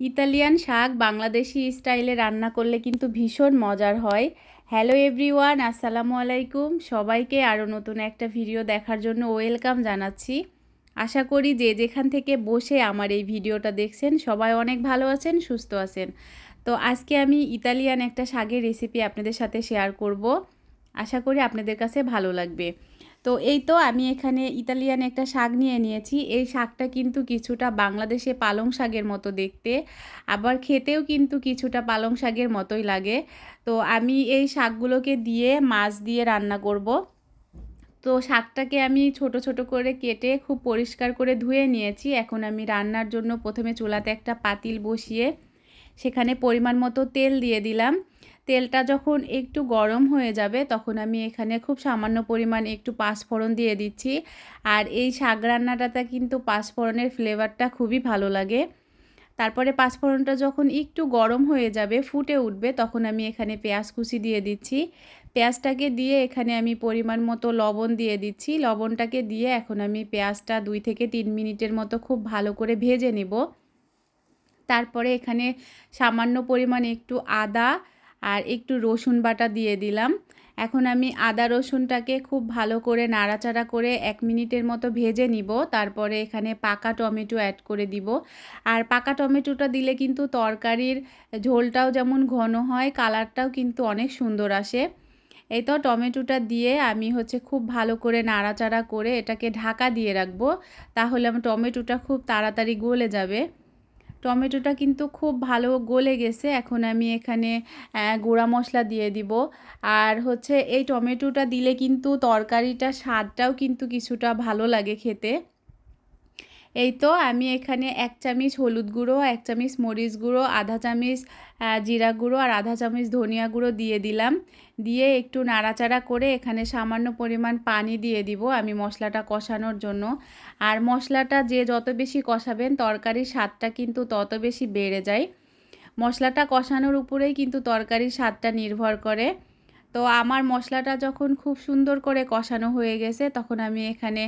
Italian শাক বাংলাদেশি স্টাইলে রান্না করলে কিন্তু ভীষণ মজার হয়। হ্যালো এভরিওয়ান আসসালামু আলাইকুম। সবাইকে আরও নতুন একটা ভিডিও দেখার জন্য ওয়েলকাম জানাচ্ছি। আশা করি যে যেখান থেকে বসে আমার এই ভিডিওটা দেখছেন, সবাই অনেক ভালো আছেন, সুস্থ আছেন। তো আজকে আমি ইতালিয়ান একটা শাকের রেসিপি আপনাদের সাথে শেয়ার করব। আশা করি আপনাদের কাছে ভালো লাগবে। তো এই তো আমি এখানে ইতালিয়ান একটা শাক নিয়ে নিয়েছি। এই শাকটা কিন্তু কিছুটা বাংলাদেশে পালং শাকের মতো দেখতে। আবার খেতেও কিন্তু কিছুটা পালং শাকের মতোই লাগে। তো আমি এই শাকগুলোকে দিয়ে মাছ দিয়ে রান্না করব। তো শাকটাকে আমি ছোট ছোট করে কেটে খুব পরিষ্কার করে ধুয়ে নিয়েছি। এখন আমি রান্নার জন্য প্রথমে চুলাতে একটা পাতিল বসিয়ে সেখানে পরিমাণ মতো তেল দিয়ে দিলাম। তেলটা যখন একটু গরম হয়ে যাবে, তখন আমি এখানে খুব সামান্য পরিমাণ একটু পাঁচফোড়ন দিয়ে দিচ্ছি। আর এই শাক রান্নাটাতে কিন্তু পাঁচফোড়নের ফ্লেভারটা খুবই ভালো লাগে। তারপরে পাঁচফোড়নটা যখন একটু গরম হয়ে যাবে, ফুটে উঠবে, তখন আমি এখানে পেঁয়াজ কুচি দিয়ে দিচ্ছি। পেঁয়াজটাকে দিয়ে এখানে আমি পরিমাণ মতো লবণ দিয়ে দিচ্ছি। লবণটাকে দিয়ে এখন আমি পেঁয়াজটা দুই থেকে তিন মিনিটের মতো খুব ভালো করে ভেজে নেব। তারপরে এখানে সামান্য পরিমাণ একটু আদা আর একটু রসুন বাটা দিয়ে দিলাম। এখন আমি আদা রসুনটাকে খুব ভালো করে নাড়াচাড়া করে এক মিনিটের মতো ভেজে নিব। তারপরে এখানে পাকা টমেটো অ্যাড করে দিব। আর পাকা টমেটোটা দিলে কিন্তু তরকারির ঝোলটাও যেমন ঘন হয়, কালারটাও কিন্তু অনেক সুন্দর আসে। এই তো টমেটোটা দিয়ে আমি হচ্ছে খুব ভালো করে নাড়াচাড়া করে এটাকে ঢাকা দিয়ে রাখব। তাহলে আমার টমেটোটা খুব তাড়াতাড়ি গলে যাবে। টমেটোটা কিন্তু খুব ভালো গলে গেছে। এখন আমি এখানে গুঁড়া মশলা দিয়ে দিব। আর হচ্ছে এই টমেটোটা দিলে কিন্তু তরকারিটা স্বাদটাও কিন্তু কিছুটা ভালো লাগে খেতে। এই তো আমি এখানে এক চামচ হলুদ গুঁড়ো, এক চামচ মরিচ গুঁড়ো, আধা চামচ জিরা গুঁড়ো আর আধা চামচ ধনিয়া গুঁড়ো দিয়ে দিলাম। দিয়ে একটু নাড়াচাড়া করে এখানে সামান্য পরিমাণ পানি দিয়ে দিব আমি মশলাটা কষানোর জন্য। আর মশলাটা যে যত বেশি কষাবেন তরকারির স্বাদটা কিন্তু তত বেশি বেড়ে যায়। মশলাটা কষানোর উপরেই কিন্তু তরকারির স্বাদটা নির্ভর করে। তো আমার মশলাটা যখন খুব সুন্দর করে কষানো হয়ে গেছে, তখন আমি এখানে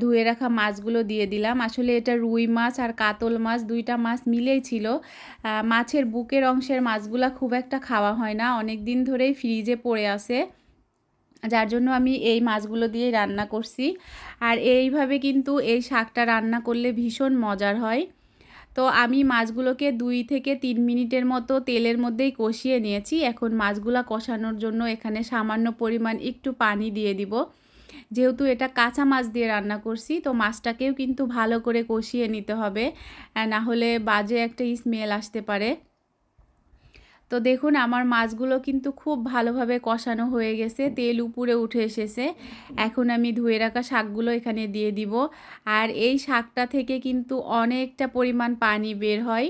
ধুয়ে রাখা মাছগুলো দিয়ে দিলাম। আসলে এটা রুই মাছ আর কাতল মাছ দুইটা মাছ মিলেই ছিল। মাছের বুকের অংশের মাছগুলা খুব একটা খাওয়া হয় না অনেক দিন ধরেই ফ্রিজে পড়ে আছে। যার জন্য আমি এই মাছগুলো দিয়েই রান্না করছি। আর এইভাবে কিন্তু এই শাকটা রান্না করলে ভীষণ মজার হয়। তো আমি মাছগুলোকে দুই থেকে তিন মিনিটের মতো তেলের মধ্যেই কষিয়ে নিয়েছি। এখন মাছগুলা কষানোর জন্য এখানে সামান্য পরিমাণ একটু পানি দিয়ে দিব। যেহেতু এটা কাঁচা মাছ দিয়ে রান্না করছি, তো মাছটাকেও কিন্তু ভালো করে কষিয়ে নিতে হবে। না হলে বাজে একটা স্মেল আসতে পারে। তো দেখুন, আমার মাছগুলো কিন্তু খুব ভালোভাবে কষানো হয়ে গেছে, তেল উপরে উঠে এসেছে। এখন আমি ধুয়ে রাখা শাকগুলো এখানে দিয়ে দিব। আর এই শাকটা থেকে কিন্তু অনেকটা পরিমাণ পানি বের হয়।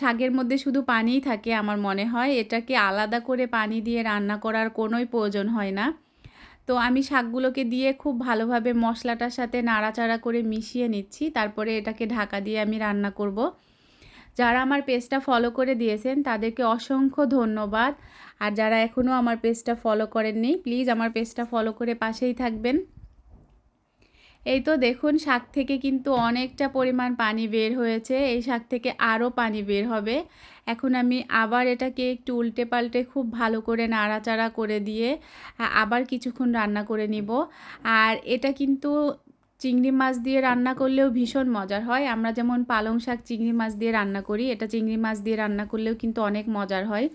শাকের মধ্যে শুধু পানিই থাকে আমার মনে হয়। এটাকে আলাদা করে পানি দিয়ে রান্না করার কোনোই প্রয়োজন হয় না। তো আমি শাকগুলোকে দিয়ে খুব ভালোভাবে মশলাটার সাথে নাড়াচাড়া করে মিশিয়ে নিচ্ছি। তারপরে এটাকে ঢাকা দিয়ে আমি রান্না করব। যারা আমার পেজটা ফলো করে দিয়েছেন, তাদেরকে অসংখ্য ধন্যবাদ। আর যারা এখনও আমার পেজটা ফলো করেননি প্লিজ আমার পেজটা ফলো করে পাশেই থাকবেন। এই তো দেখুন, শাক থেকে কিন্তু অনেকটা পরিমাণ পানি বের হয়েছে। এই শাক থেকে আরও পানি বের হবে। এখন আমি আবার এটাকে একটু উল্টে পাল্টে খুব ভালো করে নাড়াচাড়া করে দিয়ে আবার কিছুক্ষণ রান্না করে নিব। আর এটা কিন্তু চিংড়ি মাছ দিয়ে রান্না করলেও ভীষণ মজার হয়। আমরা যেমন পালং শাক চিংড়ি মাছ দিয়ে রান্না করি, এটা চিংড়ি মাছ দিয়ে রান্না করলেও কিন্তু অনেক মজার হয়।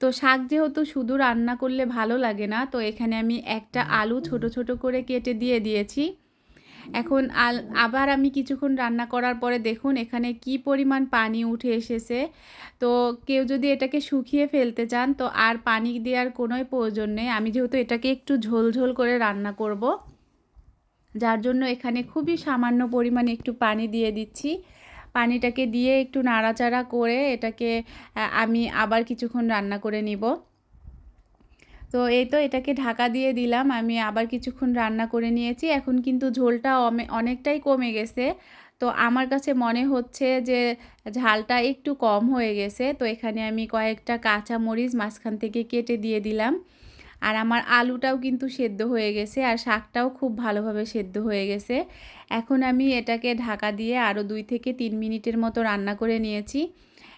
তো শাক যেহেতু শুধু রান্না করলে ভালো লাগে না, তো এখানে আমি একটা আলু ছোট ছোট করে কেটে দিয়ে দিয়েছি। এখন আল, আবার আমি কিছুক্ষণ রান্না করার পরে দেখুন এখানে কি পরিমাণ পানি উঠে এসেছে। তো কেউ যদি এটাকে শুকিয়ে ফেলতে চান, তো আর পানি দেওয়ার কোনোই প্রয়োজন নেই। আমি যেহেতু এটাকে একটু ঝোল ঝোল করে রান্না করব। যার জন্য এখানে খুবই সামান্য পরিমাণে একটু পানি দিয়ে দিচ্ছি। পানিটাকে দিয়ে একটু নাড়াচাড়া করে এটাকে আমি আবার কিছুক্ষণ রান্না করে নিব। তো এই তো এটাকে ঢাকা দিয়ে দিলাম, আমি আবার কিছুক্ষণ রান্না করে নিয়েছি। এখন কিন্তু ঝোলটা অনেকটাই কমে গেছে। তো আমার কাছে মনে হচ্ছে যে ঝালটা একটু কম হয়ে গেছে। তো এখানে আমি কয়েকটা কাঁচা মরিচ মাঝখান থেকে কেটে দিয়ে দিলাম। আর আমার আলুটাও কিন্তু সেদ্ধ হয়ে গেছে আর শাকটাও খুব ভালোভাবে সেদ্ধ হয়ে গেছে। এখন আমি এটাকে ঢাকা দিয়ে আরও দুই থেকে তিন মিনিটের মতো রান্না করে নিয়েছি।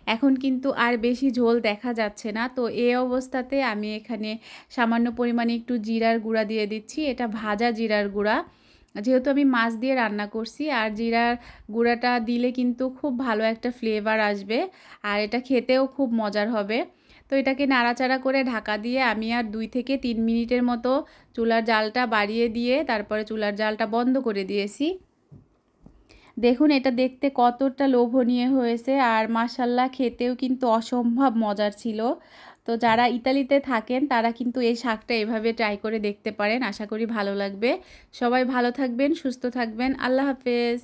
এখন কিন্তু আর বেশি ঝোল দেখা যাচ্ছে না। তো এই অবস্থাতে আমি এখানে সামান্য পরিমাণে একটু জিরার গুঁড়া দিয়ে দিচ্ছি। এটা ভাজা জিরার গুঁড়া। যেহেতু আমি মাছ দিয়ে রান্না করছি আর জিরার গুঁড়াটা দিলে কিন্তু খুব ভালো একটা ফ্লেভার আসবে। আর এটা খেতেও খুব মজার হবে। তো এটাকে নাড়াচাড়া করে ঢাকা দিয়ে আমি আর দুই থেকে তিন মিনিটের মতো চুলার জালটা বাড়িয়ে দিয়ে তারপরে চুলার জালটা বন্ধ করে দিয়েছি। দেখুন, এটা দেখতে কতটা লোভনীয় হয়েছে আর মাসাল্লাহ খেতেও কিন্তু অসম্ভব মজার ছিল। তো যারা ইতালিতে থাকেন, তারা কিন্তু এই শাকটা এভাবে ট্রাই করে দেখতে পারেন। আশা করি ভালো লাগবে। সবাই ভালো থাকবেন, সুস্থ থাকবেন। আল্লাহ হাফেজ।